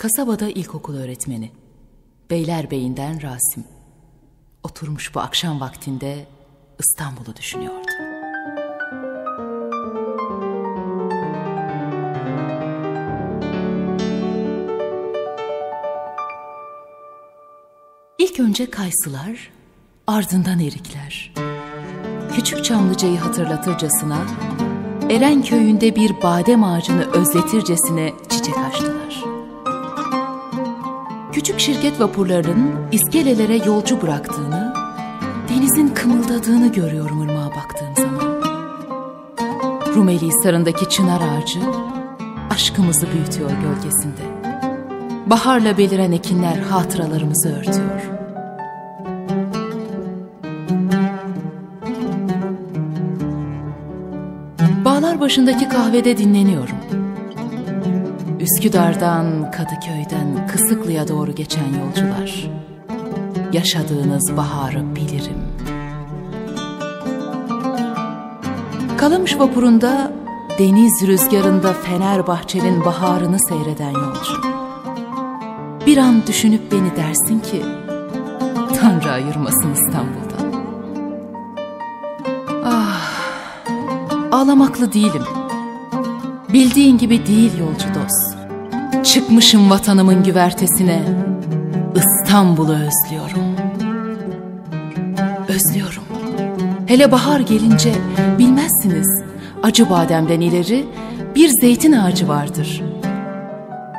Kasabada ilkokul öğretmeni. Beylerbeyi'nden Rasim. Oturmuş bu akşam vaktinde İstanbul'u düşünüyordu. İlk önce kayısılar, ardından erikler. Küçük Çamlıca'yı hatırlatırcasına, Eren köyünde bir badem ağacını özletircesine çiçek açtılar. Küçük şirket vapurlarının iskelelere yolcu bıraktığını, denizin kımıldadığını görüyorum ırmağa baktığım zaman. Rumeli Hisarı'ndaki çınar ağacı aşkımızı büyütüyor gölgesinde. Baharla beliren ekinler hatıralarımızı örtüyor. Bağlar başındaki kahvede dinleniyorum. Üsküdar'dan, Kadıköy'den Kısıklı'ya doğru geçen yolcular. Yaşadığınız baharı bilirim. Kalamış vapurunda deniz rüzgarında Fenerbahçe'nin baharını seyreden yolcu. Bir an düşünüp beni dersin ki Tanrı ayırmasın İstanbul'dan. Ah, ağlamaklı değilim. Bildiğin gibi değil yolcu dost. Çıkmışım vatanımın güvertesine. İstanbul'u özlüyorum. Özlüyorum. Hele bahar gelince bilmezsiniz. Acı bademden ileri bir zeytin ağacı vardır.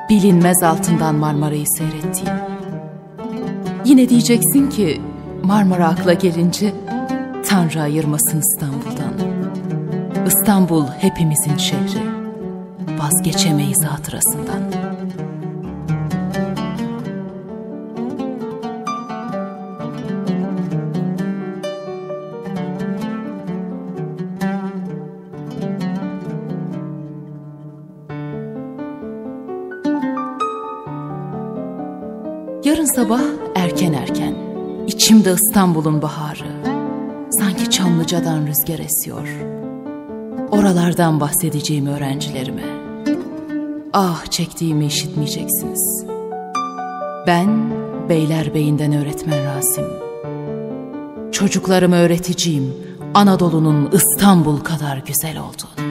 Bilinmez altından Marmara'yı seyrettiğim. Yine diyeceksin ki Marmara akla gelince Tanrı ayırmasın İstanbul'dan. İstanbul hepimizin şehri. Vazgeçemeyiz hatırasından. Yarın sabah erken erken içimde İstanbul'un baharı sanki Çamlıca'dan rüzgar esiyor. Oralardan bahsedeceğim öğrencilerime. Ah çektiğimi işitmeyeceksiniz. Ben Beylerbeyi'nden öğretmen Rasim. Çocuklarıma öğreteceğim Anadolu'nun İstanbul kadar güzel olduğunu.